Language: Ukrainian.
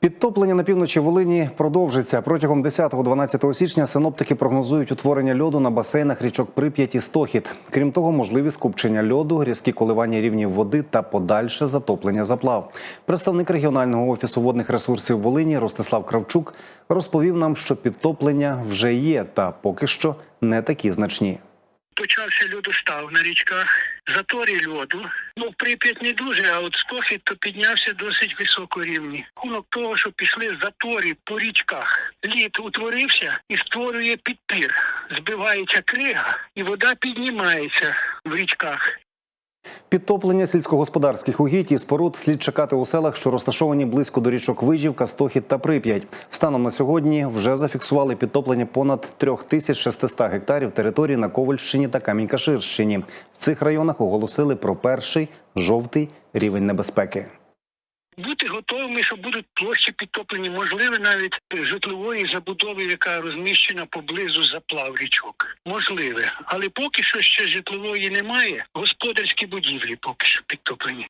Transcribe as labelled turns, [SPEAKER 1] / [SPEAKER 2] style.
[SPEAKER 1] Підтоплення на півночі Волині продовжиться протягом 10-12 січня. Синоптики прогнозують утворення льоду на басейнах річок Прип'ять і Стохід. Крім того, можливі скупчення льоду, різкі коливання рівнів води та подальше затоплення заплав. Представник регіонального офісу водних ресурсів Волині Ростислав Кравчук розповів нам, що підтоплення вже є, та поки що не такі значні.
[SPEAKER 2] Почався льодостав на річках, заторі льоду. Ну, Прип'ять не дуже, а от скохід то піднявся досить високо рівні. Рахунок того, що пішли заторі по річках. Лід утворився і створює підпір. Збивається крига, і вода піднімається в річках.
[SPEAKER 1] Підтоплення сільськогосподарських угідь і споруд слід чекати у селах, що розташовані близько до річок Вижівка, Стохід та Прип'ять. Станом на сьогодні вже зафіксували підтоплення понад 3600 гектарів території на Ковальщині та Камінь-Каширщині. В цих районах оголосили про перший жовтий рівень небезпеки.
[SPEAKER 2] Бути готовими, що будуть площі підтоплені, можливо, навіть житлової забудови, яка розміщена поблизу заплав річок. Можливе, але поки що ще житлової немає. Господарські будівлі поки що підтоплені.